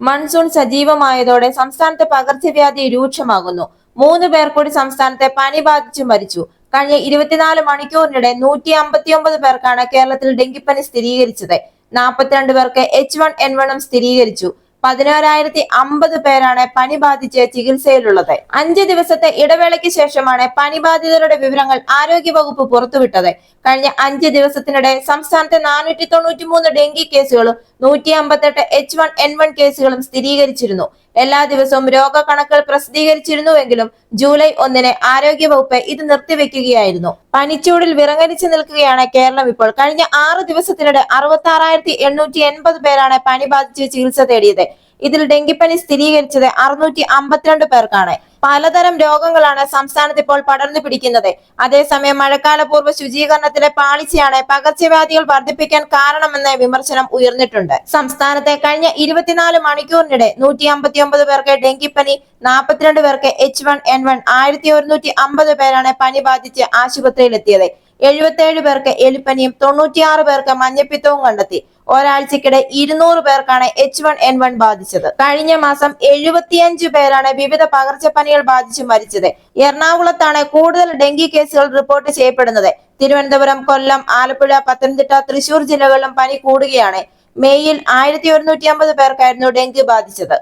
Monsoon സജീവമായതോടെ സംസ്ഥാനത്ത് പകർച്ചവ്യാധി രൂക്ഷമാകുന്നു. മൂന്ന് പേർ കൂടി സംസ്ഥാനത്തെ പനി ബാധിച്ചു മരിച്ചു. കഴിഞ്ഞ ഇരുപത്തിനാല് മണിക്കൂറിനിടെ നൂറ്റി അമ്പത്തിയൊമ്പത് പേർക്കാണ് കേരളത്തിൽ ഡെങ്കിപ്പനി സ്ഥിരീകരിച്ചത്. നാൽപ്പത്തിരണ്ട് പേർക്ക് എച്ച് വൺ എൻ വണ്ണും സ്ഥിരീകരിച്ചു. പതിനോരായിരത്തി അമ്പത് പേരാണ് പനി ബാധിച്ച് ചികിത്സയിലുള്ളത്. അഞ്ച് ദിവസത്തെ ഇടവേളയ്ക്ക് ശേഷമാണ് പനി ബാധിതരുടെ വിവരങ്ങൾ ആരോഗ്യവകുപ്പ് പുറത്തുവിട്ടത്. കഴിഞ്ഞ അഞ്ച് ദിവസത്തിനിടെ സംസ്ഥാനത്തെ നാനൂറ്റി തൊണ്ണൂറ്റി മൂന്ന് ഡെങ്കി കേസുകളും നൂറ്റി അമ്പത്തെട്ട് എച്ച് വൺ എൻ വൺ കേസുകളും സ്ഥിരീകരിച്ചിരുന്നു. എല്ലാ ദിവസവും രോഗക്കണക്കുകൾ പ്രസിദ്ധീകരിച്ചിരുന്നുവെങ്കിലും ജൂലൈ ഒന്നിന് ആരോഗ്യവകുപ്പ് ഇത് നിർത്തിവെക്കുകയായിരുന്നു. പനിച്ചൂടിൽ വിറങ്ങലിച്ചു നിൽക്കുകയാണ് കേരളം ഇപ്പോൾ. കഴിഞ്ഞ ആറ് ദിവസത്തിനിടെ അറുപത്തി ആറായിരത്തി എണ്ണൂറ്റി എൺപത് പേരാണ് പനി ബാധിച്ച് ചികിത്സ തേടിയത്. ഇതിൽ ഡെങ്കിപ്പനി സ്ഥിരീകരിച്ചത് അറുന്നൂറ്റി അമ്പത്തിരണ്ട് പേർക്കാണ്. പലതരം രോഗങ്ങളാണ് സംസ്ഥാനത്ത് ഇപ്പോൾ പടർന്നു പിടിക്കുന്നത്. അതേസമയം മഴക്കാലപൂർവ ശുചീകരണത്തിലെ പാളിച്ചയാണ് പകർച്ചവ്യാധികൾ വർദ്ധിപ്പിക്കാൻ കാരണമെന്ന വിമർശനം ഉയർന്നിട്ടുണ്ട്. സംസ്ഥാനത്തെ കഴിഞ്ഞ ഇരുപത്തിനാല് മണിക്കൂറിനിടെ നൂറ്റി അമ്പത്തി ഒമ്പത് പേർക്ക് ഡെങ്കിപ്പനി നാൽപ്പത്തിരണ്ട് പേർക്ക് എച്ച് വൺ എൻ വൺ ആയിരത്തി ഒരുന്നൂറ്റി അമ്പത് പേരാണ് പനി ബാധിച്ച് ആശുപത്രിയിലെത്തിയത്. എഴുപത്തിയേഴ് പേർക്ക് എലിപ്പനിയും തൊണ്ണൂറ്റിയാറ് പേർക്ക് മഞ്ഞപ്പിത്തവും കണ്ടെത്തി. ഒരാഴ്ചക്കിടെ ഇരുന്നൂറ് പേർക്കാണ് എച്ച് വൺ എൻ വൺ ബാധിച്ചത്. കഴിഞ്ഞ മാസം എഴുപത്തിയഞ്ച് പേരാണ് വിവിധ പകർച്ചപ്പനികൾ ബാധിച്ച് മരിച്ചത്. എറണാകുളത്താണ് കൂടുതൽ ഡെങ്കി കേസുകൾ റിപ്പോർട്ട് ചെയ്യപ്പെടുന്നത്. തിരുവനന്തപുരം കൊല്ലം ആലപ്പുഴ പത്തനംതിട്ട തൃശൂർ ജില്ലകളിലും പനി കൂടുകയാണ്. മെയ്യിൽ ആയിരത്തി ഒരുന്നൂറ്റി അമ്പത് പേർക്കായിരുന്നു ഡെങ്കി ബാധിച്ചത്.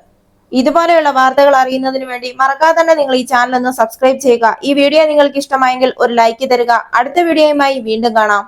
ഇതുപോലെയുള്ള വാർത്തകൾ അറിയുന്നതിന് വേണ്ടി മറക്കാതെ തന്നെ നിങ്ങൾ ഈ ചാനൽ ഒന്ന് സബ്സ്ക്രൈബ് ചെയ്യുക. ഈ വീഡിയോ നിങ്ങൾക്ക് ഇഷ്ടമായെങ്കിൽ ഒരു ലൈക്ക് തരിക. അടുത്ത വീഡിയോയുമായി വീണ്ടും കാണാം.